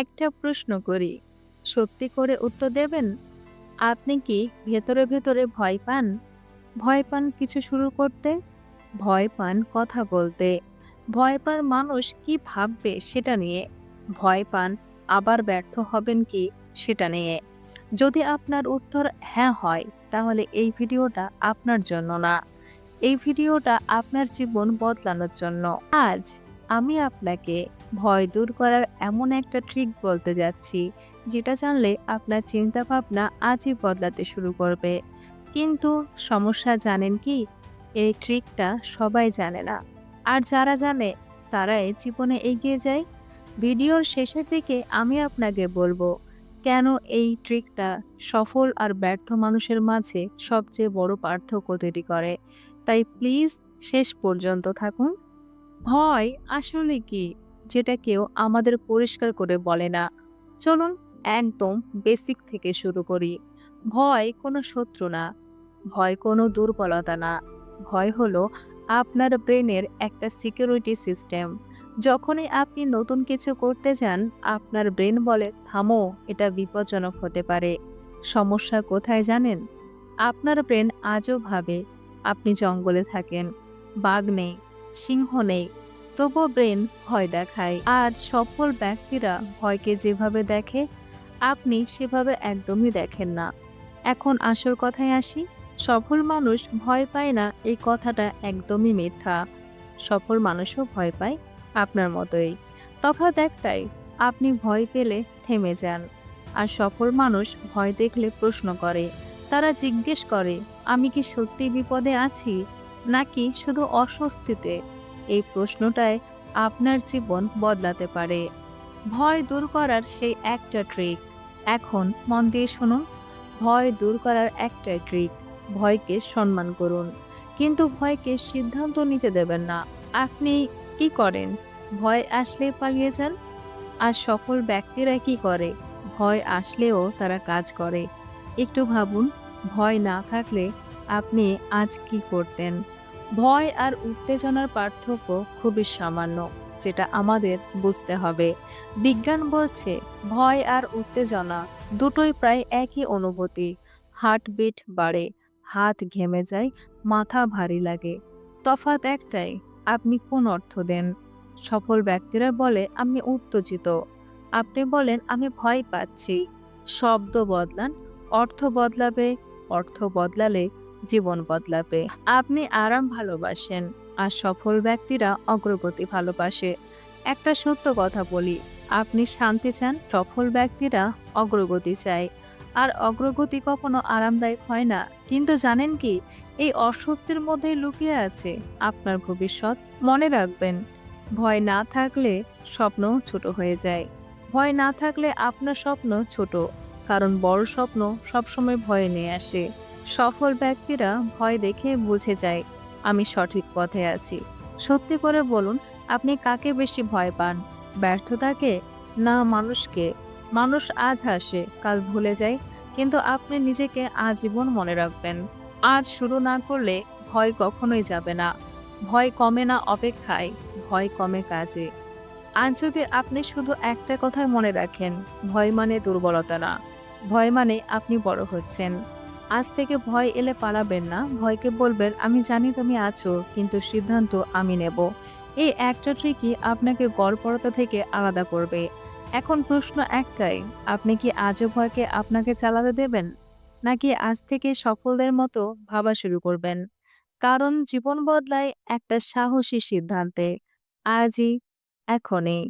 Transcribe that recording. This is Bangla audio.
একটা প্রশ্ন করি। সত্যি করে উত্তর দেবেন? আপনি কি ভেতরে ভেতরে ভয় পান? ভয় পান কিছু শুরু করতে? ভয় পান কথা বলতে। ভয় পান মানুষ কি ভাববে সেটা নিয়ে। ভয় পান আবার ব্যর্থ হবেন কি সেটা নিয়ে। যদি আপনার উত্তর হ্যাঁ হয়, তাহলে এই ভিডিওটা আপনার জন্য না। এই ভিডিওটা আপনার জীবন বদলানোর জন্য। আজ আমি আপনাকে ভয় দূর করার এমন একটা ট্রিক বলতে যাচ্ছি, যেটা জানলে আপনার চিন্তা ভাবনা আজই বদলাতে শুরু করবে। কিন্তু সমস্যা জানেন কি? এই ট্রিকটা সবাই জানে না। আর যারা জানে, তারাই জীবনে এগিয়ে যায়। ভিডিওর শেষের দিকে আমি আপনাকে বলব, কেন এই ট্রিকটা সফল আর ব্যর্থ মানুষের মাঝে সবচেয়ে বড় পার্থক্য তৈরি করে? তাই প্লিজ শেষ পর্যন্ত থাকুন। ভয় আসলে কি? যেটা কেউ আমাদের পরিষ্কার করে বলে না। চলুন একদম বেসিক থেকে শুরু করি। ভয় কোনো শত্রু না। ভয় কোনো দুর্বলতা না। ভয় হলো আপনার ব্রেনের একটা সিকিউরিটি সিস্টেম যখনই আপনি নতুন কিছু করতে যান, আপনার ব্রেন বলে, থামো, এটা বিপজ্জনক হতে পারে। সমস্যা কোথায় জানেন? আপনার ব্রেন আজও ভাবে, আপনি জঙ্গলে থাকেন, বাঘ নেই। সিংহ নেই। তবুও ব্রেন ভয় দেখায়। আর সফল ব্যক্তিরা ভয়কে যেভাবে দেখে, আপনি সেভাবে একদমই দেখেন না। এখন আসল কথায় আসি, সফল মানুষ ভয় পায় না, এই কথাটা একদমই মিথ্যা। সফল মানুষও ভয় পায় আপনার মতোই। তফাৎ একটাই, আপনি ভয় পেলে থেমে যান। আর সফল মানুষ ভয় দেখলে প্রশ্ন করে, তারা জিজ্ঞেস করে, আমি কি সত্যি বিপদে আছি? নাকি শুধু অস্বস্তিতে? এই প্রশ্নটায় আপনার জীবন বদলাতে পারে। ভয় দূর করার সেই একটা ট্রিক এখন মন দিয়ে শুনুন। ভয় দূর করার একটা ট্রিক ভয়কে সম্মান করুন। কিন্তু ভয়কে সিদ্ধান্ত নিতে দেবেন না। আপনি কি করেন? ভয় আসলে পালিয়ে যান? আর সকল ব্যক্তিরা কি করে? ভয় আসলেও তারা কাজ করে। একটু ভাবুন। ভয় না থাকলে আপনি আজ কি করতেন? ভয় আর উত্তেজনার পার্থক্য খুবই সামান্য, যেটা আমাদের বুঝতে হবে। বিজ্ঞান বলছে, ভয় আর উত্তেজনা দুটোই প্রায় একই অনুভূতি। হার্টবিট বাড়ে, হাত ঘেমে যায়, মাথা ভারী লাগে। তফাৎ একটাই, আপনি কোন অর্থ দেন? সফল ব্যক্তিরা বলে, আমি উত্তেজিত। আপনি বলেন, আমি ভয় পাচ্ছি। শব্দ বদলান, অর্থ বদলাবে, অর্থ বদলালে জীবন বদলাবে। আপনি আরাম ভালোবাসেন আর সফল ব্যক্তিরা অগ্রগতি ভালোবাসে। একটা সত্য কথা বলি, আপনি শান্তি চান, সফল ব্যক্তিরা অগ্রগতি চায়। আর অগ্রগতি কখনো আরামদায়ক হয় না। কিন্তু জানেন কি, এই অস্বস্তির মধ্যেই লুকিয়ে আছে আপনার ভবিষ্যৎ। মনে রাখবেন, ভয় না থাকলে স্বপ্নও ছোট হয়ে যায়। ভয় না থাকলে আপনার স্বপ্ন ছোট। কারণ বড় স্বপ্ন সবসময় ভয় নিয়ে আসে। সফল ব্যক্তিরা ভয় দেখে বুঝে যায়, আমি সঠিক পথে আছি। সত্যি করে বলুন, আপনি কাকে বেশি ভয় পান? ব্যর্থতাকে না মানুষকে? মানুষ আজ হাসে, কাল ভুলে যায়, কিন্তু আপনি নিজেকে আজীবন মনে রাখবেন। আজ শুরু না করলে ভয় কখনোই যাবে না। ভয় কমে না অপেক্ষায়, ভয় কমে কাজে। আজ যদি আপনি শুধু একটা কথাই মনে রাখেন, ভয় মানে দুর্বলতা না। ভয় মানে আপনি বড় হচ্ছেন। আজ থেকে ভয় এলে পালাবেন না। ভয়কে বলবেন, আমি জানি তুমি আছো, কিন্তু সিদ্ধান্ত আমি নেব। এই একটা ট্রিকই আপনাকে গড়পড়তা থেকে আলাদা করবে। এখন প্রশ্ন একটাই, আপনি কি আজও ভয়কে আপনাকে চালাতে দেবেন? নাকি আজ থেকে সফলদের মতো ভাবা শুরু করবেন? কারণ জীবন বদলায় একটা সাহসী সিদ্ধান্তে। আজই, এখনই।